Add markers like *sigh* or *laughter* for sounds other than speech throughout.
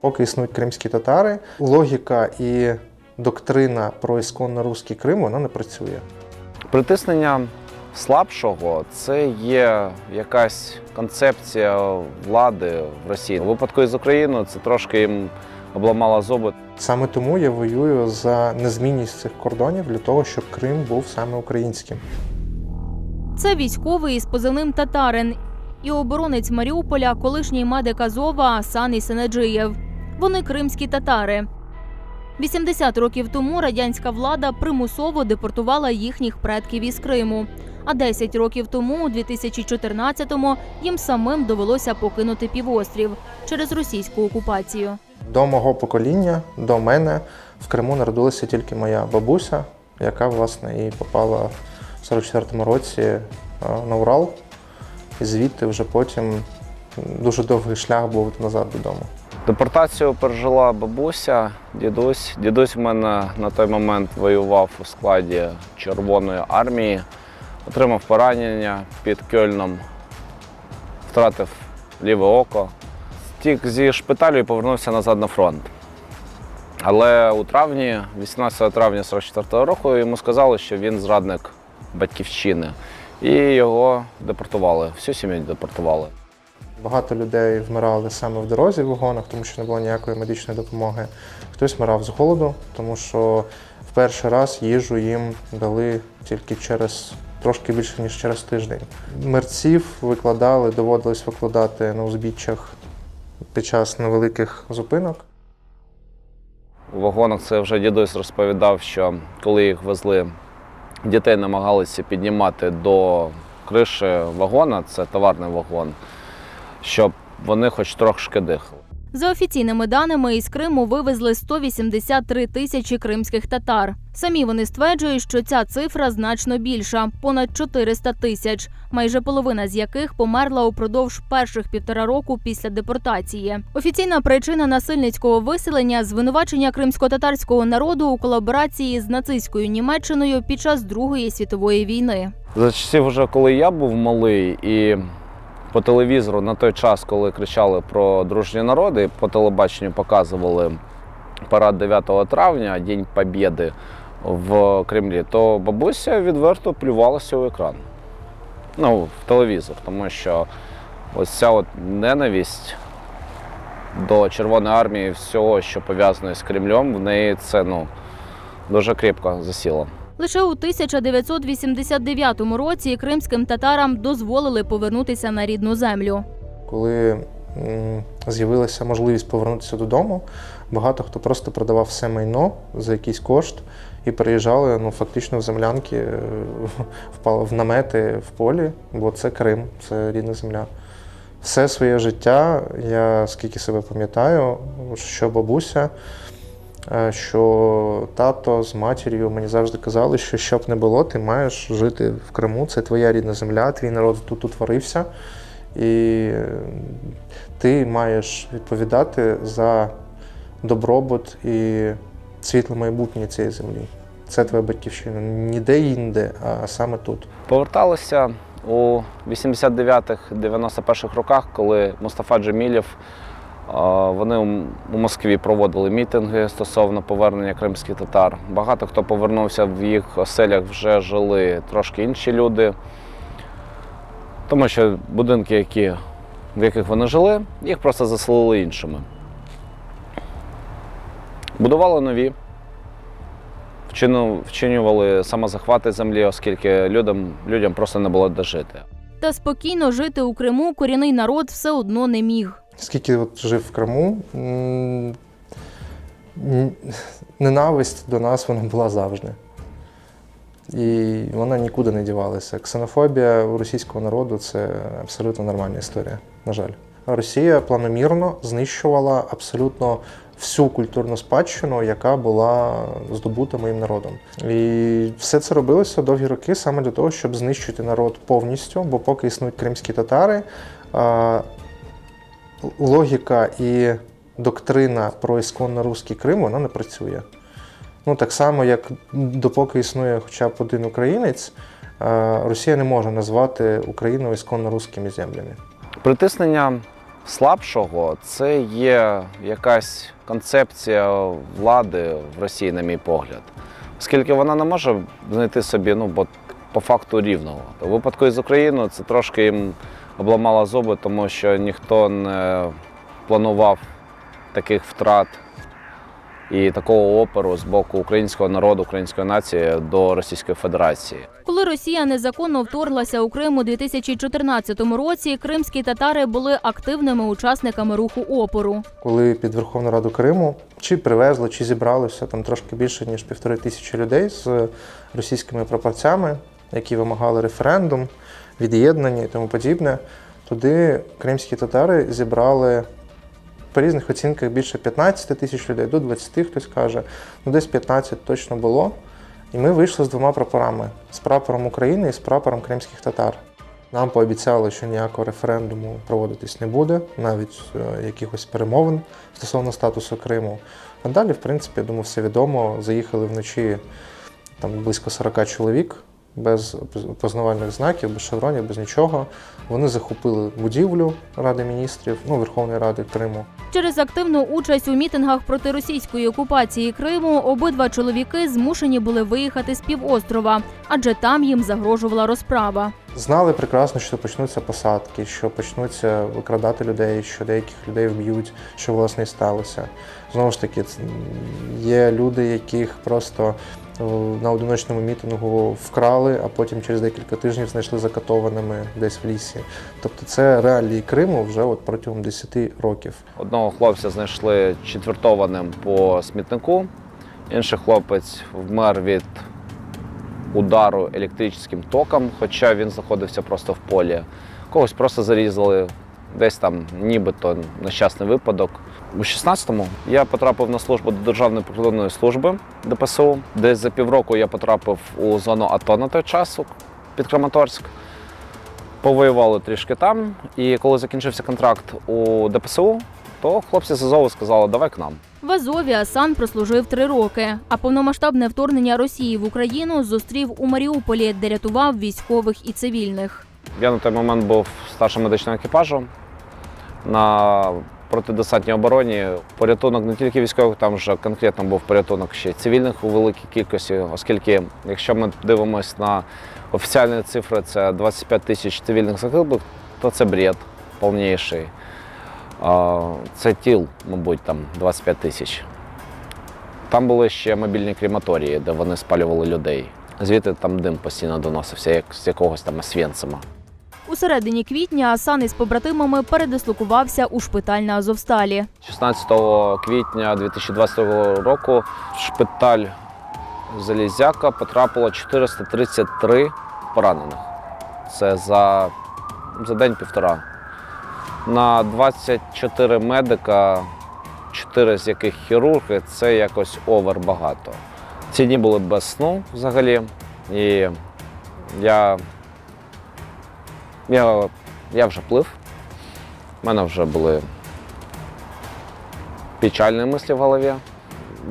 Поки існують кримські татари, логіка і доктрина про ісконно руський Крим вона не працює. Притиснення слабшого це є якась концепція влади в Росії. У випадку із Україною це трошки їм обламало зуби. Саме тому я воюю за незмінність цих кордонів для того, щоб Крим був саме українським. Це військовий із позивним татарин і оборонець Маріуполя, колишній медик Азова Саній Сенеджиєв. Вони кримські татари. 80 років тому радянська влада примусово депортувала їхніх предків із Криму. А 10 років тому, у 2014-му, їм самим довелося покинути півострів через російську окупацію. До мого покоління, до мене в Криму народилася тільки моя бабуся, яка власне і попала в 44-му році е, на Урал. І звідти вже потім дуже довгий шлях був назад додому. Депортацію пережила бабуся, дідусь. Дідусь в мене на той момент воював у складі Червоної армії, отримав поранення під Кьольном, втратив ліве око. Стік зі шпиталю і повернувся назад на фронт. Але у травні, 18 травня 44-го року, йому сказали, що він зрадник батьківщини. І його депортували, всю сім'ю депортували. Багато людей вмирали саме в дорозі в вагонах, тому що не було ніякої медичної допомоги. Хтось вмирав з голоду, тому що в перший раз їжу їм дали тільки через трошки більше ніж через тиждень. Мерців викладали, доводилось викладати на узбіччях під час невеликих зупинок. У вагонах це вже дідусь розповідав, що коли їх везли, дітей намагалися піднімати до криші вагона, це товарний вагон, щоб вони хоч трошки дихали. За офіційними даними, із Криму вивезли 183 тисячі кримських татар. Самі вони стверджують, що ця цифра значно більша понад 400 тисяч, майже половина з яких померла упродовж перших півтора року після депортації. Офіційна причина насильницького виселення звинувачення кримсько-татарського народу у колаборації з нацистською Німеччиною під час Другої світової війни. За часів, вже коли я був малий, і по телевізору на той час, коли кричали про дружні народи, по телебаченню показували парад 9 травня, День Побєди в Кремлі, то бабуся відверто плювалася у екран. Ну, в телевізор, тому що ось ця от ненависть до Червоної армії, всього, що пов'язано з Кремлем, в неї це ну, дуже кріпко засіло. Лише у 1989 році кримським татарам дозволили повернутися на рідну землю. Коли з'явилася можливість повернутися додому, багато хто просто продавав все майно за якийсь кошт і переїжджали ну, фактично в землянки, е, в намети в полі, бо це Крим, це рідна земля. Все своє життя, я скільки себе пам'ятаю, що бабуся, що тато з матір'ю мені завжди казали, що що б не було, ти маєш жити в Криму, це твоя рідна земля, твій народ тут утворився. І е, ти маєш відповідати за добробут і світле майбутнє цієї землі. Це твоя батьківщина. Ніде інде, а саме тут. Поверталися у 89-91-х роках, коли Мустафа Джемілєв, вони у- Москві проводили мітинги стосовно повернення кримських татар. Багато хто повернувся в їх оселях, вже жили трошки інші люди. Тому що будинки, які, в яких вони жили, їх просто заселили іншими. Будували нові, вчинювали самозахвати землі, оскільки людям, людям просто не було де жити. Та спокійно жити у Криму корінний народ все одно не міг. Скільки от жив в Криму, ненависть до нас вона була завжди. І вона нікуди не дівалася. Ксенофобія у російського народу це абсолютно нормальна історія, на жаль. Росія планомірно знищувала абсолютно всю культурну спадщину, яка була здобута моїм народом. І все це робилося довгі роки саме для того, щоб знищити народ повністю, бо поки існують кримські татари, логіка і доктрина про ісконно руський Крим вона не працює. Ну, так само, як допоки існує хоча б один українець, е, Росія не може назвати Україну ісконно руськими землями. Притиснення слабшого це є якась концепція влади в Росії, на мій погляд. Оскільки вона не може знайти собі ну, бо по факту рівного. У випадку із Україною це трошки їм обламало зуби, тому що ніхто не планував таких втрат і такого опору з боку українського народу, української нації до Російської Федерації. Коли Росія незаконно вторглася у Крим у 2014 році, кримські татари були активними учасниками руху опору. Коли під Верховну Раду Криму чи привезли, чи зібралося там трошки більше ніж півтори тисячі людей з російськими прапорцями, які вимагали референдум, від'єднання і тому подібне. Туди кримські татари зібрали по різних оцінках більше 15 тисяч людей, до 20 хтось каже, ну десь 15 точно було. І ми вийшли з двома прапорами: з прапором України і з прапором кримських татар. Нам пообіцяли, що ніякого референдуму проводитись не буде, навіть е, якихось перемовин стосовно статусу Криму. А далі, в принципі, я думаю, все відомо. Заїхали вночі там близько 40 чоловік без познавальних знаків, без шевронів, без нічого. Вони захопили будівлю Ради міністрів, ну, Верховної Ради Криму. Через активну участь у мітингах проти російської окупації Криму обидва чоловіки змушені були виїхати з півострова, адже там їм загрожувала розправа. Знали прекрасно, що почнуться посадки, що почнуться викрадати людей, що деяких людей вб'ють, що власне і сталося. Знову ж таки, є люди, яких просто на одиночному мітингу вкрали, а потім через декілька тижнів знайшли закатованими десь в лісі. Тобто це реалії Криму вже от протягом 10 років. Одного хлопця знайшли четвертованим по смітнику, інший хлопець вмер від удару електричним током, хоча він знаходився просто в полі. Когось просто зарізали, десь там нібито нещасний випадок. У 16-му я потрапив на службу до Державної прикордонної служби ДПСУ. Десь за півроку я потрапив у зону АТО на той час під Краматорськ. Повоювали трішки там, і коли закінчився контракт у ДПСУ, то хлопці з Азову сказали, давай к нам. В Азові Асан прослужив три роки, а повномасштабне вторгнення Росії в Україну зустрів у Маріуполі, де рятував військових і цивільних. Я на той момент був старшим медичним екіпажу на протидесантній обороні. Порятунок не тільки військових, там вже конкретно був порятунок ще цивільних у великій кількості, оскільки, якщо ми дивимося на офіціальні цифри, це 25 тисяч цивільних загиблих, то це бред повніший. Це тіл, мабуть, там 25 тисяч. Там були ще мобільні крематорії, де вони спалювали людей. Звідти там дим постійно доносився, як з якогось там Освєнцима. У середині квітня Асан із побратимами передислокувався у шпиталь на Азовсталі. 16 квітня 2020 року в шпиталь Залізяка потрапило 433 поранених. Це за, за день-півтора. На 24 медика, 4 з яких хірурги, це якось овер багато. Ці дні були без сну взагалі. І я, я, я вже плив. У мене вже були печальні мислі в голові.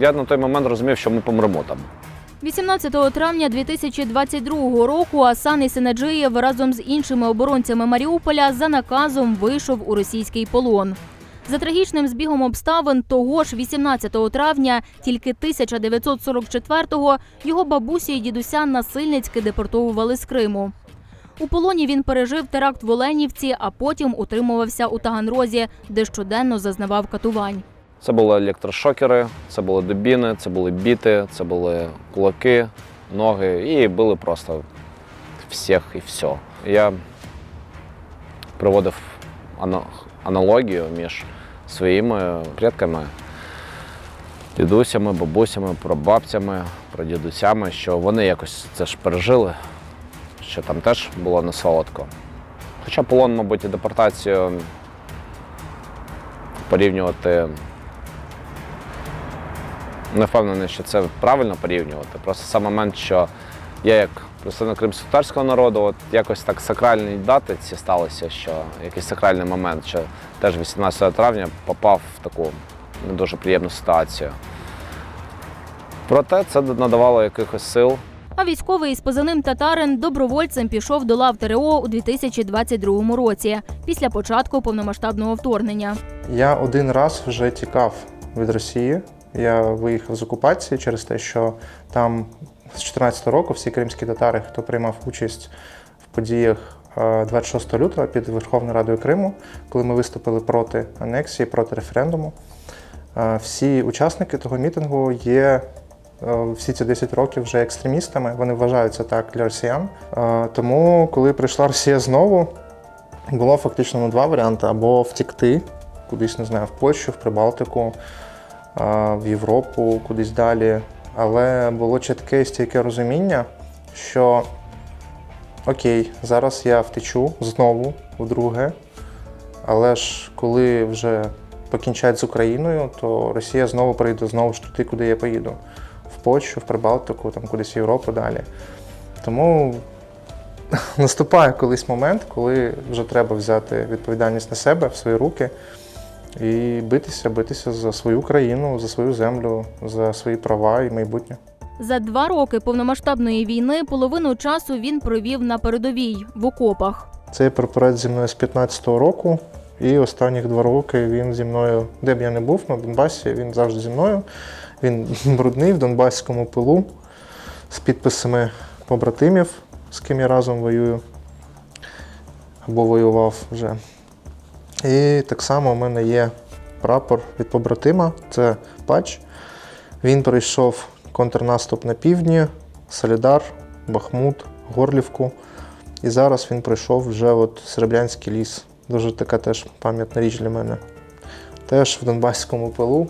Я на той момент розумів, що ми помремо там. 18 травня 2022 року Асан Ісенаджиєв разом з іншими оборонцями Маріуполя за наказом вийшов у російський полон. За трагічним збігом обставин того ж 18 травня, тільки 1944-го, його бабусі і дідуся насильницьки депортовували з Криму. У полоні він пережив теракт в Оленівці, а потім утримувався у Таганрозі, де щоденно зазнавав катувань. Це були електрошокери, це були дубіни, це були біти, це були кулаки, ноги і били просто всіх і все. Я проводив аналогію між своїми предками, дідусями, бабусями, прабабцями, прадідусями, що вони якось це ж пережили, що там теж було не солодко. Хоча полон, мабуть, і депортацію порівнювати не впевнений, що це правильно порівнювати. Просто сам момент, що я як представник кримськотарського народу, от якось так сакральні дати ці сталися, що якийсь сакральний момент, що теж 18 травня попав в таку не дуже приємну ситуацію. Проте це надавало якихось сил. А військовий із позивним татарин добровольцем пішов до лав ТРО у 2022 році, після початку повномасштабного вторгнення. Я один раз вже тікав від Росії. Я виїхав з окупації через те, що там з 14 року всі кримські татари, хто приймав участь в подіях е, 26 лютого під Верховною Радою Криму, коли ми виступили проти анексії, проти референдуму. е, Всі учасники того мітингу є е, всі ці 10 років вже екстремістами. Вони вважаються так для росіян. Е, Тому, коли прийшла Росія знову, було фактично ну, два варіанти: або втікти кудись, не знаю, в Польщу, в Прибалтику, в Європу, кудись далі. Але було чітке і стійке розуміння, що окей, зараз я втечу знову вдруге, але ж коли вже покінчать з Україною, то Росія знову прийде знову ж туди, куди я поїду. Польщу, в Прибалтику, там кудись в Європу далі. Тому *laughs* наступає колись момент, коли вже треба взяти відповідальність на себе в свої руки і битися, битися за свою країну, за свою землю, за свої права і майбутнє. За два роки повномасштабної війни половину часу він провів на передовій в окопах. Цей прапорець зі мною з 15-го року, і останніх два роки він зі мною, де б я не був, на Донбасі, він завжди зі мною. Він *laughs* брудний в Донбаському пилу з підписами побратимів, з ким я разом воюю або воював вже. І так само у мене є прапор від побратима, це патч. Він пройшов контрнаступ на півдні, Солідар, Бахмут, Горлівку. І зараз він пройшов вже от Серебрянський ліс. Дуже така теж пам'ятна річ для мене. Теж в Донбаському пилу.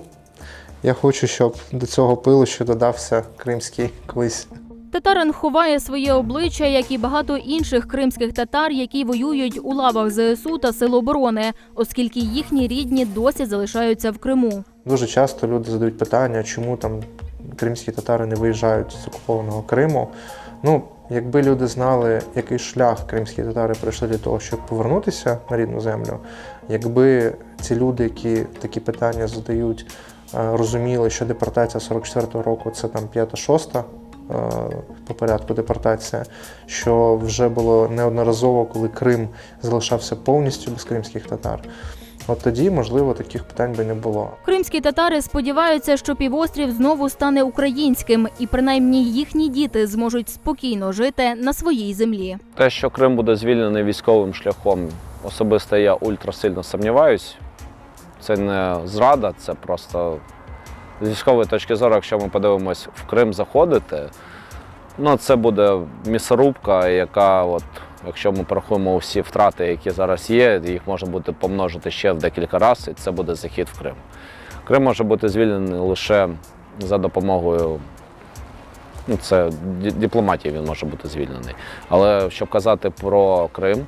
Я хочу, щоб до цього пилу ще додався кримський колись. Татарин ховає своє обличчя, як і багато інших кримських татар, які воюють у лавах ЗСУ та Сил оборони, оскільки їхні рідні досі залишаються в Криму. Дуже часто люди задають питання, чому там кримські татари не виїжджають з окупованого Криму. Ну, якби люди знали, який шлях кримські татари пройшли для того, щоб повернутися на рідну землю, якби ці люди, які такі питання задають, розуміли, що депортація 44-го року це там 5-6 по порядку депортація, що вже було неодноразово, коли Крим залишався повністю без кримських татар. От тоді, можливо, таких питань би не було. Кримські татари сподіваються, що півострів знову стане українським, і принаймні їхні діти зможуть спокійно жити на своїй землі. Те, що Крим буде звільнений військовим шляхом, особисто я ультрасильно сумніваюсь. Це не зрада, це просто з військової точки зору, якщо ми подивимось в Крим заходити, ну це буде місорубка, яка, от, якщо ми порахуємо всі втрати, які зараз є, їх може бути помножити ще в декілька разів, і це буде захід в Крим. Крим може бути звільнений лише за допомогою Ну, це дипломатії він може бути звільнений. Але щоб казати про Крим,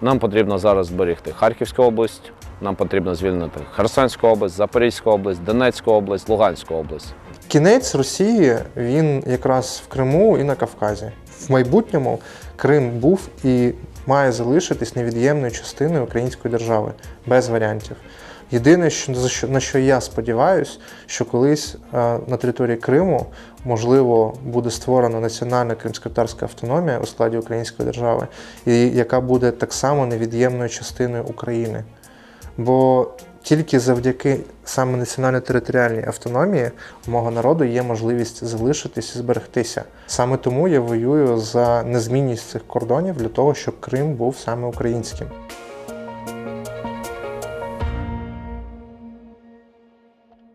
нам потрібно зараз зберегти Харківську область, нам потрібно звільнити Херсонську область, Запорізьку область, Донецьку область, Луганську область. Кінець Росії він якраз в Криму і на Кавказі. В майбутньому Крим був і має залишитись невід'ємною частиною української держави без варіантів. Єдине, що на що я сподіваюся, що колись е, на території Криму можливо буде створена національна кримсько-татарська автономія у складі української держави, і яка буде так само невід'ємною частиною України. Бо тільки завдяки саме національно-територіальній автономії у мого народу є можливість залишитись і зберегтися. Саме тому я воюю за незмінність цих кордонів для того, щоб Крим був саме українським.